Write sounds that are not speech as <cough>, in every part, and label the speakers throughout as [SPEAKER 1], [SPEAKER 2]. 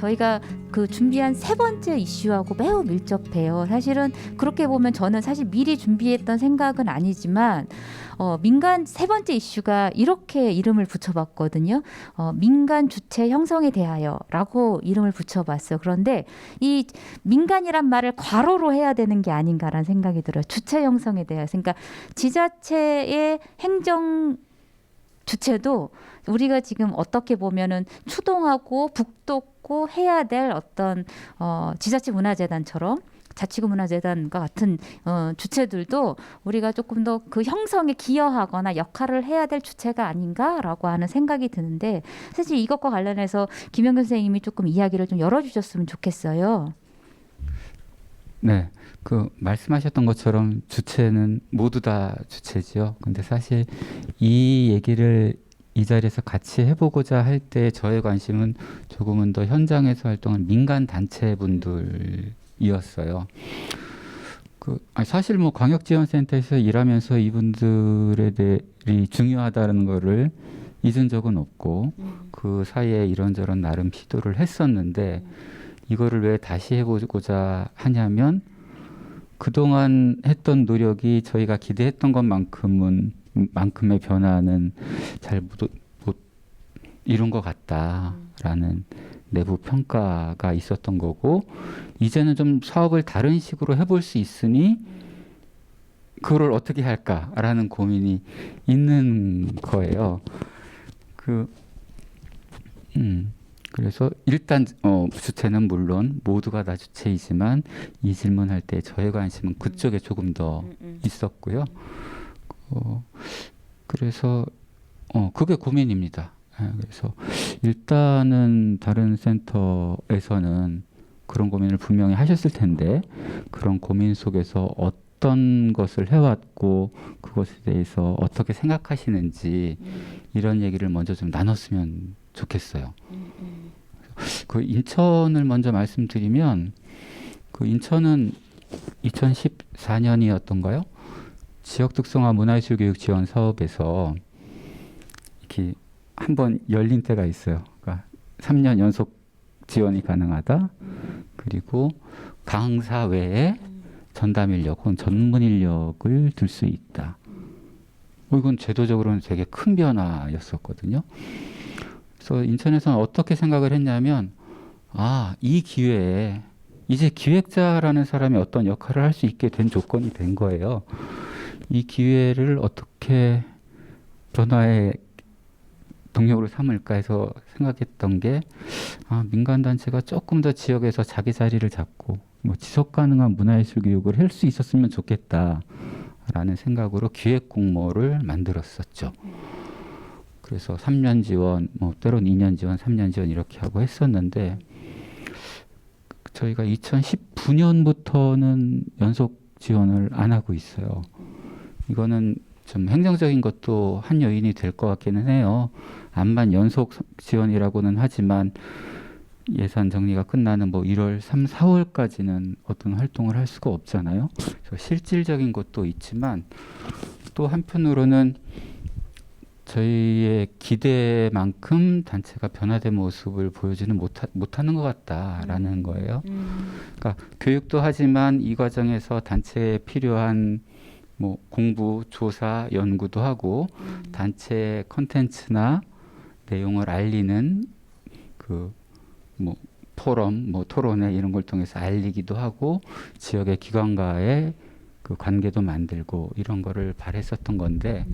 [SPEAKER 1] 저희가 그 준비한 세 번째 이슈하고 매우 밀접해요. 사실은 그렇게 보면 저는 사실 미리 준비했던 생각은 아니지만 어, 민간 세 번째 이슈가 이렇게 이름을 붙여봤거든요. 어, 민간 주체 형성에 대하여라고 이름을 붙여봤어요. 그런데 이 민간이란 말을 괄호로 해야 되는 게 아닌가라는 생각이 들어요. 주체 형성에 대해서. 그러니까 지자체의 행정 주체도 우리가 지금 어떻게 보면은 추동하고 북돋고 해야 될 어떤 어, 지자체 문화재단처럼 자치구 문화재단과 같은 어, 주체들도 우리가 조금 더 그 형성에 기여하거나 역할을 해야 될 주체가 아닌가라고 하는 생각이 드는데 사실 이것과 관련해서 김영균 선생님이 조금 이야기를 좀 열어주셨으면 좋겠어요.
[SPEAKER 2] 네. 그 말씀하셨던 것처럼 주체는 모두 다 주체지요. 근데 사실 이 얘기를 이 자리에서 같이 해보고자 할 때 저의 관심은 조금은 더 현장에서 활동한 민간 단체 분들이었어요. 그 사실 뭐 광역지원센터에서 일하면서 이분들에 대해 중요하다는 거를 잊은 적은 없고 그 사이에 이런저런 나름 시도를 했었는데 이거를 왜 다시 해보고자 하냐면 그동안 했던 노력이 저희가 기대했던 것만큼은 만큼의 변화는 잘못 못 이룬 것 같다라는 내부 평가가 있었던 거고 이제는 좀 사업을 다른 식으로 해볼 수 있으니 그걸 어떻게 할까라는 고민이 있는 거예요. 그 음. 그래서 일단 어, 주체는 물론 모두가 다 주체이지만 이 질문할 때 저의 관심은 그쪽에 조금 더 있었고요. 어, 그래서 어, 그게 고민입니다. 예, 그래서 일단은 다른 센터에서는 그런 고민을 분명히 하셨을 텐데 그런 고민 속에서 어떤 것을 해왔고 그것에 대해서 어떻게 생각하시는지 이런 얘기를 먼저 좀 나눴으면 좋겠어요. 그 인천을 먼저 말씀드리면 그 인천은 2014년이었던가요? 지역 특성화 문화예술 교육 지원 사업에서 이렇게 한 번 열린 때가 있어요. 그러니까 3년 연속 지원이 가능하다. 그리고 강사 외에 전담 인력 혹은 전문 인력을 들 수 있다. 어, 이건 제도적으로는 되게 큰 변화였었거든요. 그래서 인천에서는 어떻게 생각을 했냐면 아, 이 기회에 이제 기획자라는 사람이 어떤 역할을 할 수 있게 된 조건이 된 거예요. 이 기회를 어떻게 변화의 동력으로 삼을까 해서 생각했던 게 아, 민간 단체가 조금 더 지역에서 자기 자리를 잡고 뭐 지속 가능한 문화예술 교육을 할 수 있었으면 좋겠다라는 생각으로 기획 공모를 만들었었죠. 그래서 3년 지원, 뭐 때론 2년 지원, 3년 지원 이렇게 하고 했었는데 저희가 2019년부터는 연속 지원을 안 하고 있어요. 이거는 좀 행정적인 것도 한 요인이 될 것 같기는 해요. 암만 연속 지원이라고는 하지만 예산 정리가 끝나는 뭐 1월 3, 4월까지는 어떤 활동을 할 수가 없잖아요. 실질적인 것도 있지만 또 한편으로는 저희의 기대만큼 단체가 변화된 모습을 보여주는 못하, 못하는 것 같다라는 거예요. 그러니까 교육도 하지만 이 과정에서 단체에 필요한 뭐 공부, 조사, 연구도 하고 단체 컨텐츠나 내용을 알리는 그 뭐 포럼, 뭐 토론회 이런 걸 통해서 알리기도 하고 지역의 기관과의 그 관계도 만들고 이런 거를 바랬었던 건데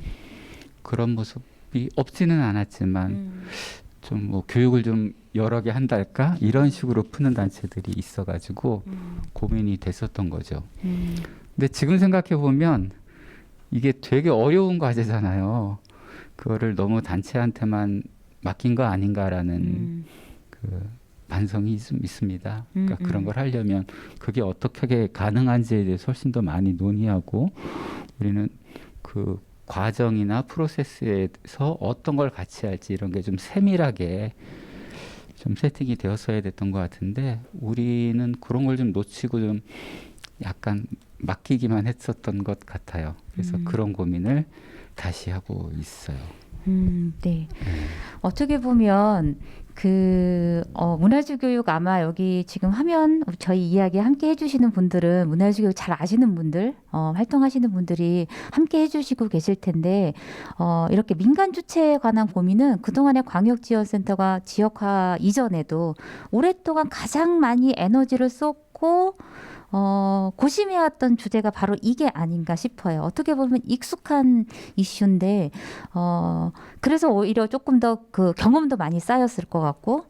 [SPEAKER 2] 그런 모습이 없지는 않았지만 좀뭐 교육을 좀 여러 개 한달까 이런 식으로 푸는 단체들이 있어가지고 고민이 됐었던 거죠. 근데 지금 생각해 보면 이게 되게 어려운 과제잖아요. 그거를 너무 단체한테만 맡긴 거 아닌가라는 그 반성이 좀 있습니다. 그러니까
[SPEAKER 1] 음,
[SPEAKER 2] 그런
[SPEAKER 1] 음.
[SPEAKER 2] 걸 하려면 그게 어떻게 가능한지에 대해서 훨씬 더 많이 논의하고 우리는 그 과정이나 프로세스에서 어떤 걸 같이 할지 이런 게 좀 세밀하게 좀 세팅이 되었어야 됐던 것 같은데 우리는 그런 걸 좀 놓치고 좀 약간 맡기기만 했었던 것 같아요. 그래서
[SPEAKER 1] 음.
[SPEAKER 2] 그런 고민을 다시 하고 있어요.
[SPEAKER 1] 음, 네. 어떻게 보면 그 어, 문화주 교육 아마 여기 지금 화면 저희 이야기 함께 해주시는 분들은 문화주 교육 잘 아시는 분들 어, 활동하시는 분들이 함께 해주시고 계실 텐데 어, 이렇게 민간 주체에 관한 고민은 그동안의 광역지원센터가 지역화 이전에도 오랫동안 가장 많이 에너지를 쏟고 어, 고심해왔던 주제가 바로 이게 아닌가 싶어요. 어떻게 보면 익숙한 이슈인데, 어, 그래서 오히려 조금 더 그 경험도 많이 쌓였을 것 같고,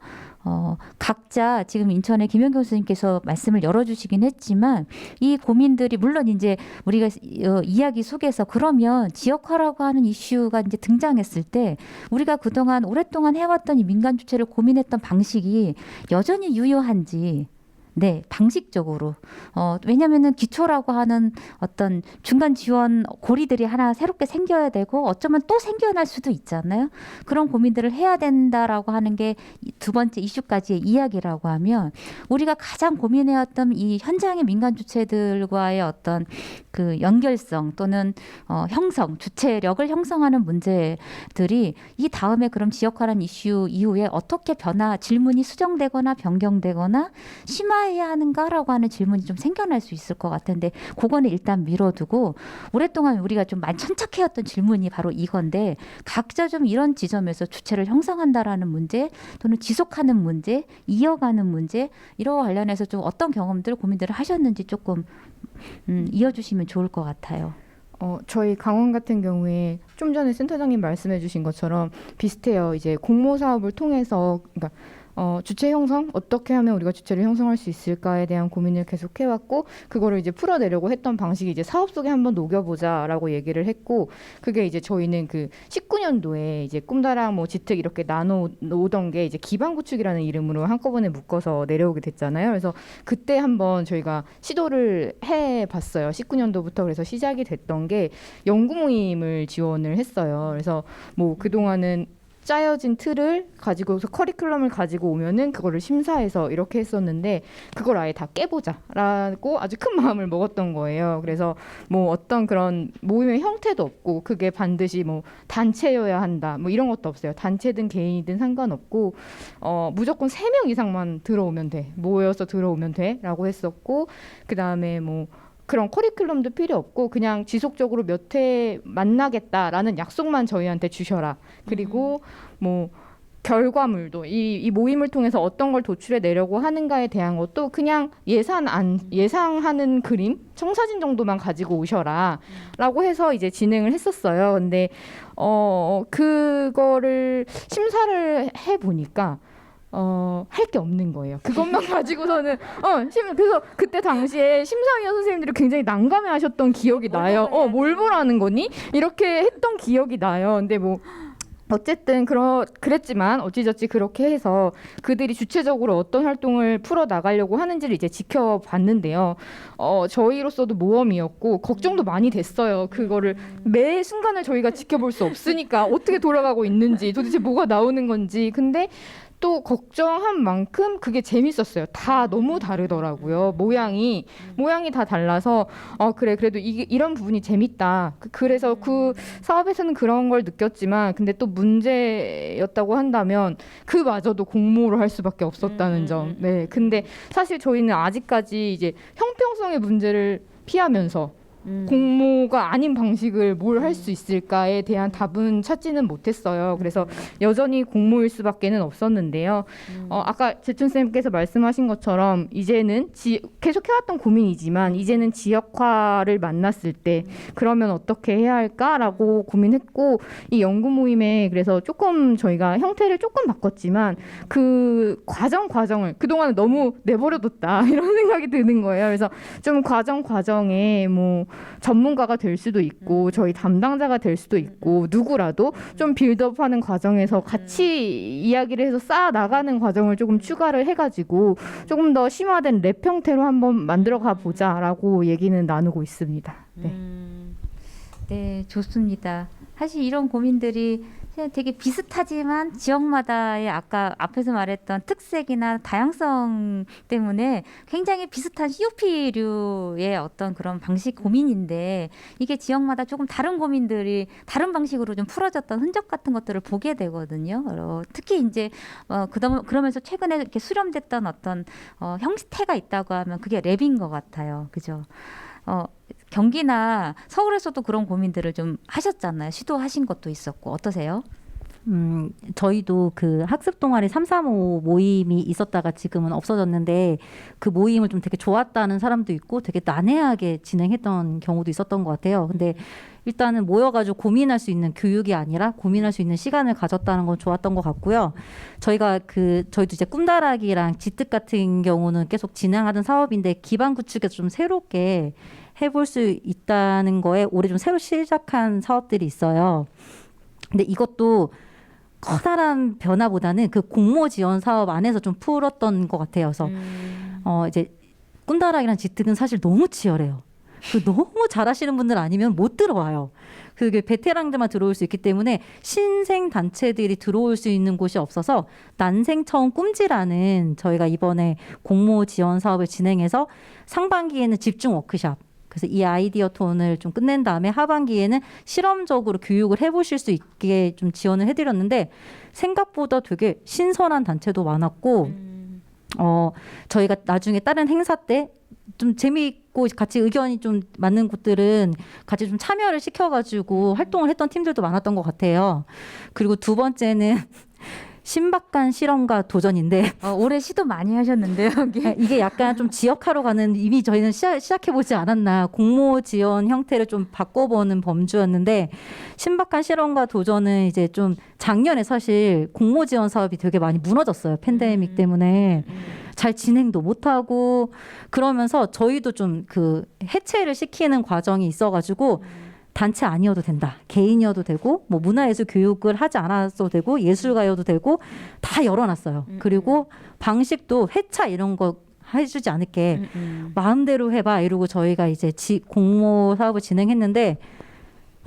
[SPEAKER 1] 어, 각자 지금 인천의 김현경 교수님께서 말씀을 열어주시긴 했지만 이 고민들이 물론 이제 우리가 어, 이야기 속에서 그러면 지역화라고 하는 이슈가 이제 등장했을 때 우리가 그동안 오랫동안 해왔던 이 민간 주체를 고민했던 방식이 여전히 유효한지 네, 방식적으로. 어, 왜냐면은 기초라고 하는 어떤 중간 지원 고리들이 하나 새롭게 생겨야 되고 어쩌면 또 생겨날 수도 있잖아요. 그런 고민들을 해야 된다라고 하는 게 두 번째 이슈까지의 이야기라고 하면 우리가 가장 고민해왔던 이 현장의 민간 주체들과의 어떤 그 연결성 또는 어, 형성, 주체력을 형성하는 문제들이 이 다음에 그럼 지역화라는 이슈 이후에 어떻게 변화, 질문이 수정되거나 변경되거나 심화 해야 하는가라고 하는 질문이 좀 생겨날 수 있을 것 같은데 그거는 일단 미뤄두고 오랫동안 우리가 좀 많이 천착해왔던 질문이 바로 이건데 각자 좀 이런 지점에서 주체를 형성한다라는 문제 또는 지속하는 문제, 이어가는 문제 이런 관련해서 좀 어떤 경험들 고민들을 하셨는지 조금 음, 이어주시면 좋을 것 같아요.
[SPEAKER 3] 어, 저희 강원 같은 경우에 좀 전에 센터장님 말씀해 주신 것처럼 비슷해요. 이제 공모 사업을 통해서 그러니까 어, 주체 형성 어떻게 하면 우리가 주체를 형성할 수 있을까에 대한 고민을 계속 해왔고 그거를 이제 풀어내려고 했던 방식이 이제 사업 속에 한번 녹여보자라고 얘기를 했고 그게 이제 저희는 그 19년도에 이제 꿈다랑 뭐 지특 이렇게 나눠 놓던 게 이제 기반 구축이라는 이름으로 한꺼번에 묶어서 내려오게 됐잖아요. 그래서 그때 한번 저희가 시도를 해봤어요. 19년도부터 그래서 시작이 됐던 게 연구 모임을 지원을 했어요. 그래서 뭐 그 동안은 짜여진 틀을 가지고서 커리큘럼을 가지고 오면은 그거를 심사해서 이렇게 했었는데 그걸 아예 다 깨보자라고 아주 큰 마음을 먹었던 거예요. 그래서 뭐 어떤 그런 모임의 형태도 없고 그게 반드시 뭐 단체여야 한다 뭐 이런 것도 없어요. 단체든 개인이든 상관없고 어 무조건 세 명 이상만 들어오면 돼 모여서 들어오면 돼라고 했었고 그 다음에 뭐 그런 커리큘럼도 필요 없고 그냥 지속적으로 몇 회 만나겠다라는 약속만 저희한테 주셔라. 그리고 뭐 결과물도 이, 이 모임을 통해서 어떤 걸 도출해 내려고 하는가에 대한 것도 그냥 예산 안 예상하는 그림 청사진 정도만 가지고 오셔라라고 해서 이제 진행을 했었어요. 근데 어 그거를 심사를 해 보니까 어, 할 게 없는 거예요. 그것만 <laughs> 가지고서는 어, 심, 그래서 그때 당시에 심사위원 선생님들이 굉장히 난감해 하셨던 기억이 나요. 어, 뭘 보라는 거니? 이렇게 했던 기억이 나요. 근데 뭐 어쨌든 그러, 그랬지만 어찌저찌 그렇게 해서 그들이 주체적으로 어떤 활동을 풀어 나가려고 하는지를 이제 지켜봤는데요. 어, 저희로서도 모험이었고 걱정도 많이 됐어요. 그거를 매 순간을 저희가 지켜볼 수 없으니까 어떻게 돌아가고 있는지 도대체 뭐가 나오는 건지. 근데 또 걱정한 만큼 그게 재밌었어요. 다 너무 다르더라고요. 모양이 모양이 다 달라서 어 그래 그래도 이게 이런 부분이 재밌다. 그- 그래서 그 사업에서는 그런 걸 느꼈지만 근데 또 문제였다고 한다면 그마저도 공모를 할 수밖에 없었다는 점. 네. 근데 사실 저희는 아직까지 이제 형평성의 문제를 피하면서 공모가 아닌 방식을 뭘 할 수 있을까에 대한 답은 찾지는 못했어요. 그래서 여전히 공모일 수밖에는 없었는데요. 어, 아까 재춘 쌤께서 말씀하신 것처럼 이제는 지, 계속 해왔던 고민이지만 이제는 지역화를 만났을 때 그러면 어떻게 해야 할까라고 고민했고 이 연구 모임에 그래서 조금 저희가 형태를 조금 바꿨지만 그 과정 과정을 그동안 너무 내버려뒀다 <laughs> 이런 생각이 드는 거예요. 그래서 좀 과정 과정에 뭐 전문가가 될 수도 있고 저희 담당자가 될 수도 있고 누구라도 좀 빌드업하는 과정에서 같이 이야기를 해서 쌓아 나가는 과정을 조금 추가를 해가지고 조금 더 심화된 랩 형태로 한번 만들어 가 보자라고 얘기는 나누고 있습니다. 네.
[SPEAKER 1] 음, 네, 좋습니다. 사실 이런 고민들이 그냥 되게 비슷하지만 지역마다의 아까 앞에서 말했던 특색이나 다양성 때문에 굉장히 비슷한 COP류의 어떤 그런 방식 고민인데 이게 지역마다 조금 다른 고민들이 다른 방식으로 좀 풀어졌던 흔적 같은 것들을 보게 되거든요. 어, 특히 이제 어, 그러면서 최근에 이렇게 수렴됐던 어떤 어, 형태가 있다고 하면 그게 랩인 것 같아요. 그죠? 어, 경기나 서울에서도 그런 고민들을 좀 하셨잖아요. 시도하신 것도 있었고 어떠세요?
[SPEAKER 4] 음, 저희도 그 학습 동아리 335 모임이 있었다가 지금은 없어졌는데 그 모임을 좀 되게 좋았다는 사람도 있고 되게 난해하게 진행했던 경우도 있었던 것 같아요. 근데 일단은 모여가지고 고민할 수 있는 교육이 아니라 고민할 수 있는 시간을 가졌다는 건 좋았던 것 같고요. 저희가 그 저희도 이제 꿈다락이랑 지특 같은 경우는 계속 진행하던 사업인데 기반 구축에서 좀 새롭게 해볼 수 있다는 거에 올해 좀 새로 시작한 사업들이 있어요. 근데 이것도 커다란 변화보다는 그 공모 지원 사업 안에서 좀 풀었던 것 같아요. 그래서 어 이제 꿈다락이랑 지특은 사실 너무 치열해요. 그 너무 잘하시는 분들 아니면 못 들어와요. 그게 베테랑들만 들어올 수 있기 때문에 신생 단체들이 들어올 수 있는 곳이 없어서 난생 처음 꿈지라는 저희가 이번에 공모 지원 사업을 진행해서 상반기에는 집중 워크샵 그래서 이 아이디어 톤을 좀 끝낸 다음에 하반기에는 실험적으로 교육을 해보실 수 있게 좀 지원을 해드렸는데 생각보다 되게 신선한 단체도 많았고 어 저희가 나중에 다른 행사 때 좀 재미있고 같이 의견이 좀 맞는 곳들은 같이 좀 참여를 시켜가지고 활동을 했던 팀들도 많았던 것 같아요. 그리고 두 번째는 신박한 실험과 도전인데 <laughs>
[SPEAKER 1] 어, 올해 시도 많이 하셨는데요, 여기.
[SPEAKER 4] 이게 약간 좀 지역화로 가는 이미 저희는 시작, 시작해보지 않았나. 공모 지원 형태를 좀 바꿔보는 범주였는데 신박한 실험과 도전은 이제 좀 작년에 사실 공모 지원 사업이 되게 많이 무너졌어요 팬데믹 때문에. 잘 진행도 못하고 그러면서 저희도 좀 그 해체를 시키는 과정이 있어가지고 단체 아니어도 된다. 개인이어도 되고 뭐 문화예술 교육을 하지 않았어도 되고 예술가여도 되고 다 열어놨어요. 그리고 방식도 회차 이런 거 해주지 않을게 마음대로 해봐 이러고 저희가 이제 지, 공모 사업을 진행했는데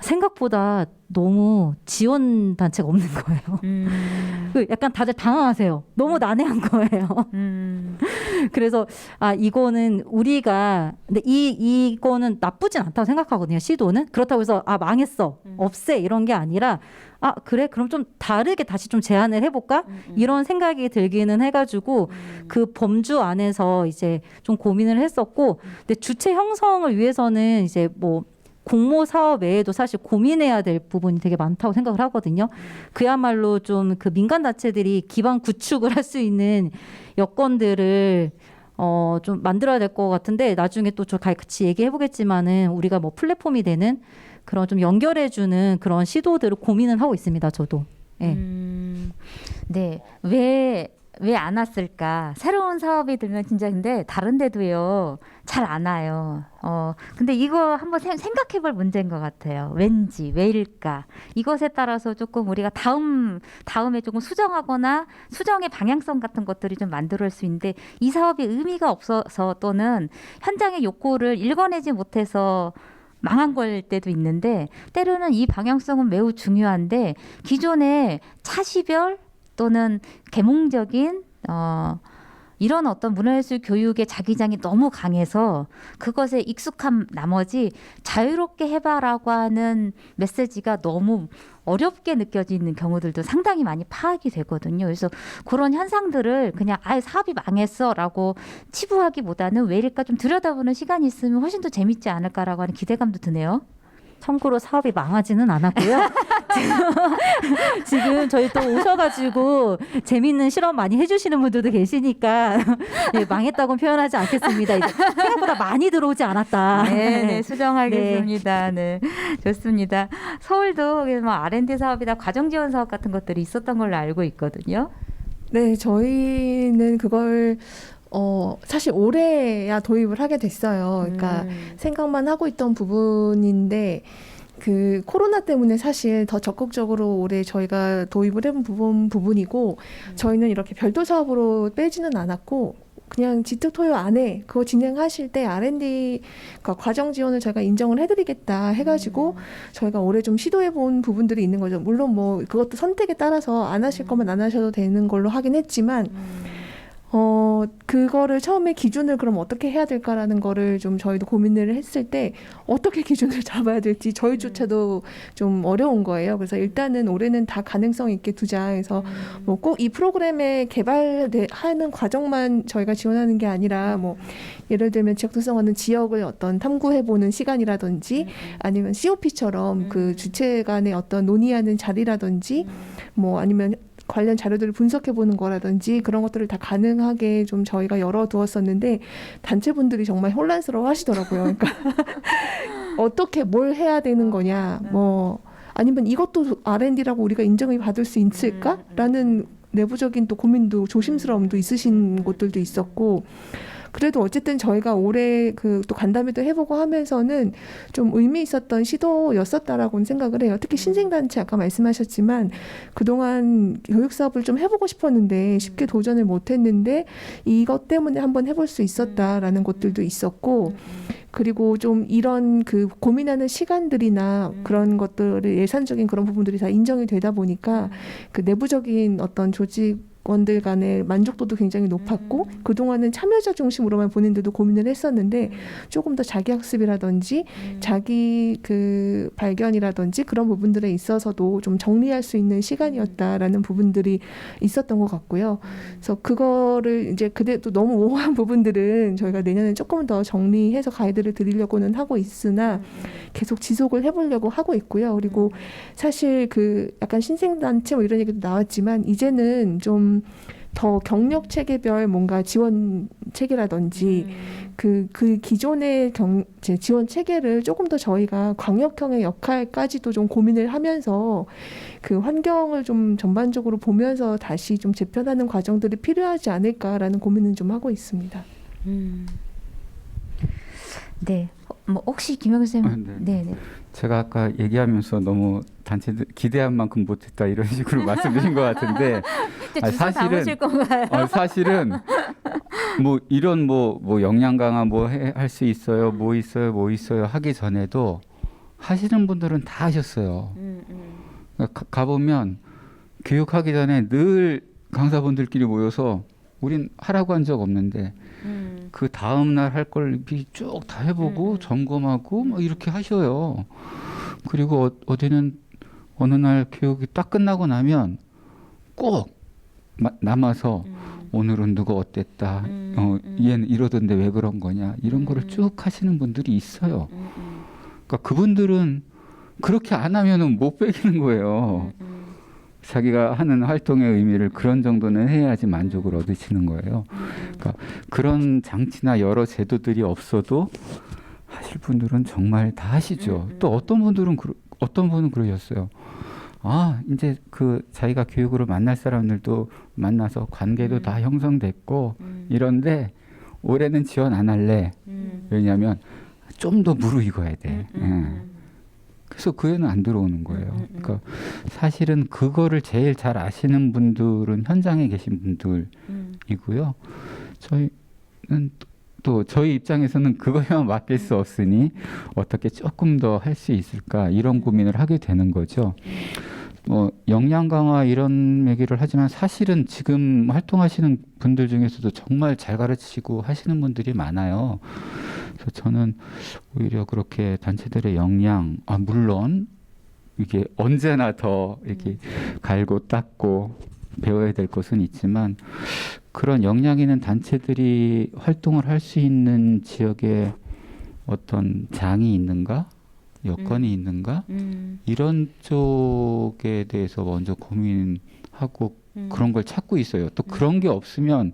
[SPEAKER 4] 생각보다 너무 지원 단체가 없는 거예요.
[SPEAKER 1] 음,
[SPEAKER 4] 그 약간 다들 당황하세요. 너무 난해한 거예요.
[SPEAKER 1] 음, <laughs>
[SPEAKER 4] 그래서 아 이거는 우리가 근데 이 이거는 나쁘진 않다고 생각하거든요. 시도는. 그렇다고 해서 아 망했어. 없애. 이런 게 아니라 아 그래? 그럼 좀 다르게 다시 좀 제안을 해볼까? 이런 생각이 들기는 해가지고 그 범주 안에서 이제 좀 고민을 했었고 근데 주체 형성을 위해서는 이제 뭐 공모 사업 외에도 사실 고민해야 될 부분이 되게 많다고 생각을 하거든요. 그야말로 좀 그 민간 단체들이 기반 구축을 할 수 있는 여건들을 어 좀 만들어야 될 것 같은데 나중에 또 저 같이 얘기해 보겠지만은 우리가 뭐 플랫폼이 되는 그런 좀 연결해 주는 그런 시도들을 고민은 하고 있습니다. 저도. 예.
[SPEAKER 1] 음, 네. 왜, 왜 안 왔을까? 새로운 사업이 들면 진짜 근데 다른 데도요, 잘 안 와요. 어, 근데 이거 한번 생- 생각해 볼 문제인 것 같아요. 왠지, 왜일까? 이것에 따라서 조금 우리가 다음, 다음에 조금 수정하거나 수정의 방향성 같은 것들이 좀 만들어질 수 있는데 이 사업이 의미가 없어서 또는 현장의 욕구를 읽어내지 못해서 망한 걸 때도 있는데 때로는 이 방향성은 매우 중요한데 기존의 차시별 또는 계몽적인 어 이런 어떤 문화예술 교육의 자기장이 너무 강해서 그것에 익숙한 나머지 자유롭게 해봐라고 하는 메시지가 너무 어렵게 느껴지는 경우들도 상당히 많이 파악이 되거든요. 그래서 그런 현상들을 그냥 아예 사업이 망했어라고 치부하기보다는 왜일까 좀 들여다보는 시간이 있으면 훨씬 더 재밌지 않을까라고 하는 기대감도 드네요.
[SPEAKER 4] 참고로 사업이 망하지는 않았고요. 지금, <laughs> 지금 저희 또 오셔가지고 재밌는 실험 많이 해주시는 분들도 계시니까 <laughs> 예, 망했다고 표현하지 않겠습니다. 이제 생각보다 많이 들어오지 않았다.
[SPEAKER 1] 네, 네, 수정하겠습니다. 네. 좋습니다. 서울도 뭐 R&D 사업이나 과정 지원 사업 같은 것들이 있었던 걸로 알고 있거든요.
[SPEAKER 5] 네, 저희는 그걸 어 사실 올해야 도입을 하게 됐어요. 그러니까
[SPEAKER 1] 음.
[SPEAKER 5] 생각만 하고 있던 부분인데 그 코로나 때문에 사실 더 적극적으로 올해 저희가 도입을 해본 부분 부분이고 저희는 이렇게 별도 사업으로 빼지는 않았고 그냥 지특 토요 안에 그거 진행하실 때 R&D 그러니까 과정 지원을 저희가 인정을 해드리겠다 해가지고 저희가 올해 좀 시도해 본 부분들이 있는 거죠. 물론 뭐 그것도 선택에 따라서 안 하실 거면 안 하셔도 되는 걸로 하긴 했지만 어 그거를 처음에 기준을 그럼 어떻게 해야 될까라는 거를 좀 저희도 고민을 했을 때 어떻게 <laughs> 기준을 잡아야 될지 저희조차도 좀 어려운 거예요. 그래서 일단은 올해는 다 가능성 있게 두자 해서 뭐 꼭 이 프로그램에 개발하는 과정만 저희가 지원하는 게 아니라 뭐 예를 들면 지역 특성화는 지역을 어떤 탐구해 보는 시간이라든지 아니면 COP처럼 그 주체 간의 어떤 논의하는 자리라든지 뭐 아니면 관련 자료들을 분석해 보는 거라든지 그런 것들을 다 가능하게 좀 저희가 열어 두었었는데 단체분들이 정말 혼란스러워 하시더라고요. 그러니까 <laughs> 어떻게 뭘 해야 되는 거냐 뭐 아니면 이것도 R&D라고 우리가 인정을 받을 수 있을까라는 내부적인 또 고민도 조심스러움도 있으신 곳들도 있었고 그래도 어쨌든 저희가 올해 그 또 간담회도 해보고 하면서는 좀 의미 있었던 시도였었다라고는 생각을 해요. 특히 신생단체 아까 말씀하셨지만 그동안 교육 사업을 좀 해보고 싶었는데 쉽게 도전을 못했는데 이것 때문에 한번 해볼 수 있었다라는 것들도 있었고 그리고 좀 이런 그 고민하는 시간들이나 그런 것들을 예산적인 그런 부분들이 다 인정이 되다 보니까 그 내부적인 어떤 조직 원들 간의 만족도도 굉장히 높았고 그동안은 참여자 중심으로만 본인들도 고민을 했었는데 조금 더 자기 학습이라든지 자기 그 발견이라든지 그런 부분들에 있어서도 좀 정리할 수 있는 시간이었다라는 부분들이 있었던 것 같고요. 그래서 그거를 이제 그래도 너무 오한 부분들은 저희가 내년에 조금 더 정리해서 가이드를 드리려고는 하고 있으나 계속 지속을 해보려고 하고 있고요. 그리고 사실 그 약간 신생단체 뭐 이런 얘기도 나왔지만 이제는 좀더 경력 체계별 뭔가 지원 체계라든지 그, 그 기존의 경, 제 지원 체계를 조금 더 저희가 광역형의 역할까지도 좀 고민을 하면서 그 환경을 좀 전반적으로 보면서 다시 좀 재편하는 과정들이 필요하지 않을까라는 고민은 좀 하고 있습니다.
[SPEAKER 1] 음. 네. 어, 뭐 혹시 김영선 쌤?
[SPEAKER 2] 아, 네.
[SPEAKER 1] 네, 네.
[SPEAKER 2] 제가 아까 얘기하면서 너무 단체들 기대한 만큼 못했다 이런 <laughs> 식으로 말씀드린 것 같은데 <laughs> 아니, 사실은-? 아, 사실은 뭐 이런 뭐뭐 역량 강화 뭐 할 수 있어요 뭐 있어요 뭐 있어요 하기 전에도 하시는 분들은 다 하셨어요.
[SPEAKER 1] 음, 음.
[SPEAKER 2] 그러니까 가, 가보면 교육하기 전에 늘 강사분들끼리 모여서 우린 하라고 한 적 없는데
[SPEAKER 1] 음.
[SPEAKER 2] 그 다음 날 할 걸 쭉 다 해보고
[SPEAKER 1] 음, 음.
[SPEAKER 2] 점검하고 뭐 이렇게 하셔요. 그리고 어, 어디는 어느 날 교육이 딱 끝나고 나면 꼭 마- 남아서
[SPEAKER 1] 음.
[SPEAKER 2] 오늘은 누가 어땠다.
[SPEAKER 1] 음,
[SPEAKER 2] 어,
[SPEAKER 1] 음.
[SPEAKER 2] 얘는 이러던데 왜 그런 거냐. 이런 거를
[SPEAKER 1] 음.
[SPEAKER 2] 쭉 하시는 분들이 있어요.
[SPEAKER 1] 음, 음.
[SPEAKER 2] 그러니까 그분들은 그렇게 안 하면은 못 배기는 거예요.
[SPEAKER 1] 음, 음.
[SPEAKER 2] 자기가 하는 활동의 의미를 그런 정도는 해야지 만족을 얻으시는 거예요. 그러니까 그런 장치나 여러 제도들이 없어도 하실 분들은 정말 다 하시죠.
[SPEAKER 1] 음, 음.
[SPEAKER 2] 또 어떤 분들은 그러, 어떤 분은 그러셨어요. 아 이제 그 자기가 교육으로 만날 사람들도 만나서 관계도
[SPEAKER 1] 음.
[SPEAKER 2] 다 형성됐고
[SPEAKER 1] 음.
[SPEAKER 2] 이런데 올해는 지원 안 할래.
[SPEAKER 1] 음.
[SPEAKER 2] 왜냐하면 좀 더 무르익어야 돼.
[SPEAKER 1] 음,
[SPEAKER 2] 예.
[SPEAKER 1] 음,
[SPEAKER 2] 그래서 그 애는 안 들어오는 거예요.
[SPEAKER 1] 음, 음, 음.
[SPEAKER 2] 그러니까 사실은 그거를 제일 잘 아시는 분들은 현장에 계신 분들
[SPEAKER 1] 음.
[SPEAKER 2] 이고요. 저희는 또- 또 저희 입장에서는 그거에만 맡길 수 없으니 어떻게 조금 더 할 수 있을까 이런 고민을 하게 되는 거죠. 뭐 역량 강화 이런 얘기를 하지만 사실은 지금 활동하시는 분들 중에서도 정말 잘 가르치고 하시는 분들이 많아요. 그래서 저는 오히려 그렇게 단체들의 역량 아 물론 이게 언제나 더 이렇게 갈고 닦고 배워야 될 것은 있지만 그런 역량 있는 단체들이 활동을 할 수 있는 지역에 어떤 장이 있는가 여건이
[SPEAKER 1] 음.
[SPEAKER 2] 있는가
[SPEAKER 1] 음.
[SPEAKER 2] 이런 쪽에 대해서 먼저 고민하고
[SPEAKER 1] 음.
[SPEAKER 2] 그런 걸 찾고 있어요. 또 그런 게 없으면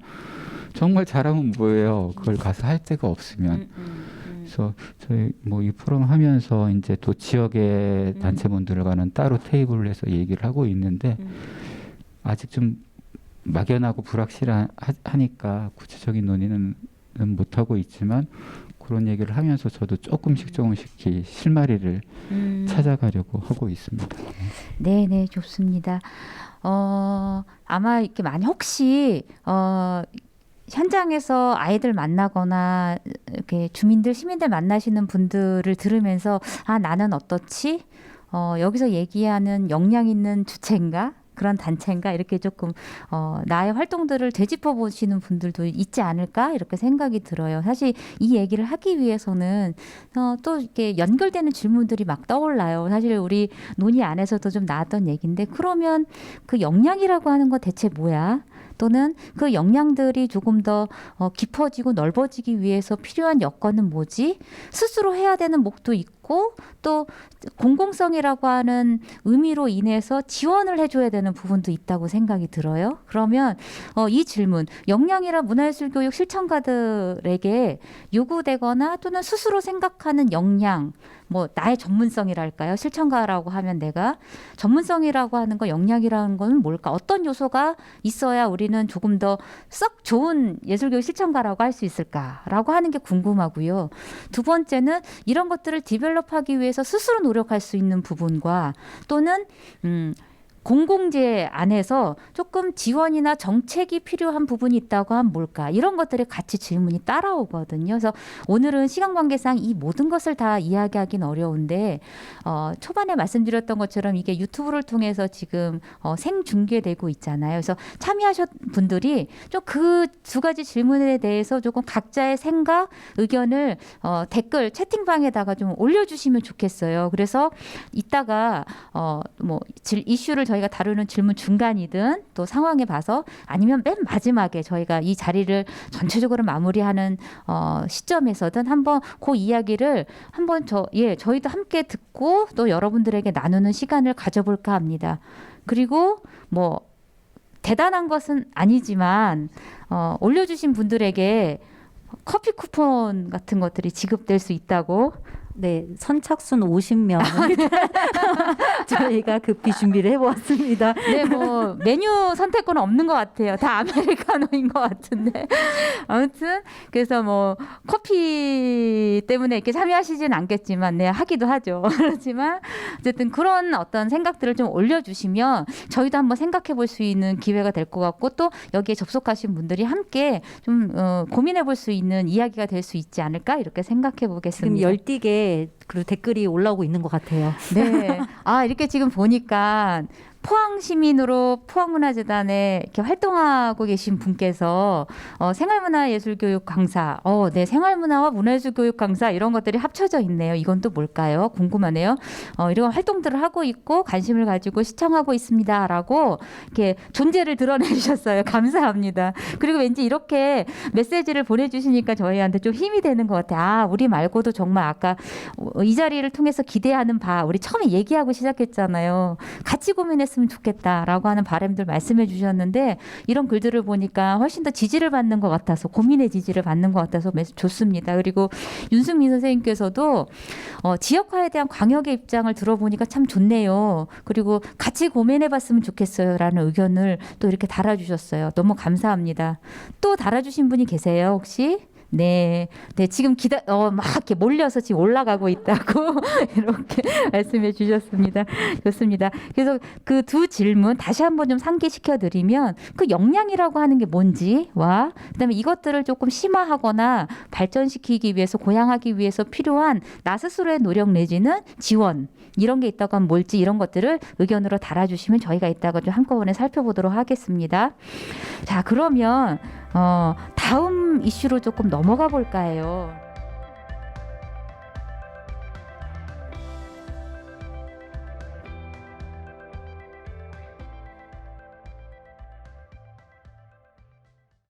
[SPEAKER 2] 정말 잘하면 뭐예요. 그걸 가서 할 데가 없으면.
[SPEAKER 1] 음, 음, 음.
[SPEAKER 2] 그래서 저희 뭐이 프로그램 하면서 이제 또 지역의
[SPEAKER 1] 음.
[SPEAKER 2] 단체분들과는 따로 테이블을 해서 얘기를 하고 있는데
[SPEAKER 1] 음.
[SPEAKER 2] 아직 좀 막연하고 불확실하니까 구체적인 논의는 못 하고 있지만 그런 얘기를 하면서 저도 조금씩 조금씩 이 실마리를
[SPEAKER 1] 음.
[SPEAKER 2] 찾아가려고 하고 있습니다.
[SPEAKER 1] 네, 네, 좋습니다. 어, 아마 이렇게 많이 혹시 어 현장에서 아이들 만나거나 이렇게 주민들 시민들 만나시는 분들을 들으면서 아 나는 어떻지? 어, 여기서 얘기하는 역량 있는 주체인가? 그런 단체인가 이렇게 조금 어, 나의 활동들을 되짚어 보시는 분들도 있지 않을까 이렇게 생각이 들어요. 사실 이 얘기를 하기 위해서는 어, 또 이렇게 연결되는 질문들이 막 떠올라요. 사실 우리 논의 안에서도 좀 나왔던 얘기인데 그러면 그 역량이라고 하는 거 대체 뭐야? 또는 그 역량들이 조금 더 어, 깊어지고 넓어지기 위해서 필요한 여건은 뭐지? 스스로 해야 되는 목도 있고 또 공공성이라고 하는 의미로 인해서 지원을 해줘야 되는 부분도 있다고 생각이 들어요. 그러면 어, 이 질문 역량이라 문화예술 교육 실천가들에게 요구되거나 또는 스스로 생각하는 역량 뭐 나의 전문성이랄까요? 실천가라고 하면 내가 전문성이라고 하는 거 역량이라는 건 뭘까? 어떤 요소가 있어야 우리는 조금 더 썩 좋은 예술교육 실천가라고 할 수 있을까라고 하는 게 궁금하고요. 두 번째는 이런 것들을 디벨롭하기 위해서 스스로 노력할 수 있는 부분과 또는 음 공공재 안에서 조금 지원이나 정책이 필요한 부분이 있다고 하면 뭘까? 이런 것들이 같이 질문이 따라오거든요. 그래서 오늘은 시간 관계상 이 모든 것을 다 이야기하기는 어려운데 어, 초반에 말씀드렸던 것처럼 이게 유튜브를 통해서 지금 어, 생중계되고 있잖아요. 그래서 참여하셨 분들이 좀 그 두 가지 질문에 대해서 조금 각자의 생각, 의견을 어, 댓글 채팅방에다가 좀 올려주시면 좋겠어요. 그래서 이따가 어, 뭐 질, 이슈를 저 희가 다루는 질문 중간이든 또 상황에 봐서 아니면 맨 마지막에 저희가 이 자리를 전체적으로 마무리하는 어, 시점에서든 한번 그 이야기를 한번 저 예 저희도 함께 듣고 또 여러분들에게 나누는 시간을 가져볼까 합니다. 그리고 뭐 대단한 것은 아니지만 어, 올려주신 분들에게 커피 쿠폰 같은 것들이 지급될 수 있다고
[SPEAKER 4] 네, 선착순 50명 <laughs> 저희가 급히 준비를 해보았습니다.
[SPEAKER 1] 네, 뭐 메뉴 선택권은 없는 것 같아요. 다 아메리카노인 것 같은데 아무튼 그래서 뭐 커피 때문에 이렇게 참여하시진 않겠지만, 네 하기도 하죠. <laughs> 그렇지만 어쨌든 그런 어떤 생각들을 좀 올려주시면 저희도 한번 생각해볼 수 있는 기회가 될 것 같고 또 여기에 접속하신 분들이 함께 좀 어, 고민해볼 수 있는 이야기가 될 수 있지 않을까 이렇게 생각해
[SPEAKER 4] 지금
[SPEAKER 1] 보겠습니다.
[SPEAKER 4] 열띠게 그리고 댓글이 올라오고 있는 것 같아요.
[SPEAKER 1] 네. 아, 이렇게 지금 보니까 포항 시민으로 포항문화재단에 이렇게 활동하고 계신 분께서 어, 생활문화예술교육 강사, 어, 네, 생활문화와 문화예술교육 강사 이런 것들이 합쳐져 있네요. 이건 또 뭘까요? 궁금하네요. 어, 이런 활동들을 하고 있고 관심을 가지고 시청하고 있습니다라고 이렇게 존재를 드러내 주셨어요. <laughs> 감사합니다. 그리고 왠지 이렇게 메시지를 보내주시니까 저희한테 좀 힘이 되는 것 같아요. 아, 우리 말고도 정말 아까 어, 이 자리를 통해서 기대하는 바, 우리 처음에 얘기하고 시작했잖아요. 같이 고민했 으면 좋겠다라고 하는 바람들 말씀해 주셨는데 이런 글들을 보니까 훨씬 더 지지를 받는 것 같아서 고민의 지지를 받는 것 같아서 매- 좋습니다. 그리고 윤승민 선생님께서도 어, 지역화에 대한 광역의 입장을 들어보니까 참 좋네요. 그리고 같이 고민해 봤으면 좋겠어요라는 의견을 또 이렇게 달아주셨어요. 너무 감사합니다. 또 달아주신 분이 계세요 혹시? 네, 네 지금 기다 어 막 이렇게 몰려서 지금 올라가고 있다고 <laughs> 이렇게 말씀해 주셨습니다. 좋습니다. 그래서 그 두 질문 다시 한번 좀 상기시켜 드리면 그 역량이라고 하는 게 뭔지와 그다음에 이것들을 조금 심화하거나 발전시키기 위해서 고양하기 위해서 필요한 나 스스로의 노력 내지는 지원 이런 게 있다고 하면 뭘지 이런 것들을 의견으로 달아주시면 저희가 이따가 좀 한꺼번에 살펴보도록 하겠습니다. 자 그러면 어, 다음 이슈로 조금 넘어가 볼까요?